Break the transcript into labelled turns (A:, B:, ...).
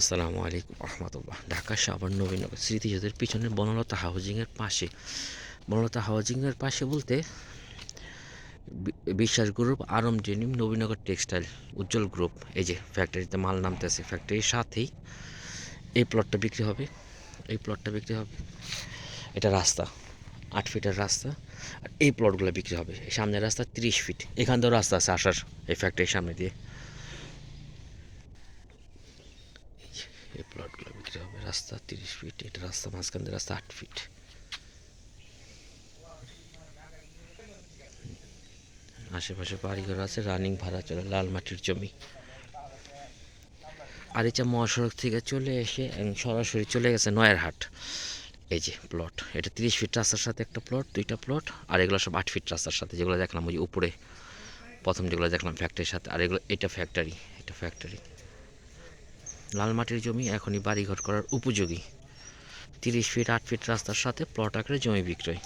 A: আসসালামু আলাইকুম রহমতুল্লাহ। ঢাকা সাভার নবীনগর স্মৃতিযোধের পিছনে বনলতা হাউজিংয়ের পাশে। বনলতা হাউজিংয়ের পাশে বলতে বিশ্বাস গ্রুপ, আরম denim Nabinagar textile Ujjal group. এই যে ফ্যাক্টরিতে মাল নামতেছে ফ্যাক্টরির সাথেই এই প্লটটা বিক্রি হবে। এই প্লটটা বিক্রি হবে। এটা রাস্তা, আট ফিটের রাস্তা। আর এই প্লটগুলো বিক্রি হবে। সামনের রাস্তা তিরিশ ফিট। এখান থেকেও রাস্তা আছে আসার, এই ফ্যাক্টরির সামনে দিয়ে। এই প্লটগুলো বিক্রি হবে। রাস্তা তিরিশ ফিট এটা রাস্তা মাঝখান দিয়ে রাস্তা আট ফিট আশেপাশে বাড়িঘর আছে রানিং ভাড়া চলে, লাল মাটির জমি। আর আরিচা মহাসড়ক থেকে চলে এসে সরাসরি চলে গেছে নয়ারহাট। এই যে প্লট এটা তিরিশ ফিট রাস্তার সাথে একটা প্লট দুইটা প্লট আর এগুলো সব আট ফিট রাস্তার সাথে। যেগুলো দেখলাম ওই উপরে, প্রথম যেগুলো দেখলাম ফ্যাক্টরির সাথে, আর এগুলো, এটা ফ্যাক্টরি এটা ফ্যাক্টরি লাল মাটির জমি এখনই বাড়িঘর করার উপযোগী। তিরিশ ফিট, আট ফিট রাস্তার সাথে প্লট আকারে জমি বিক্রয়।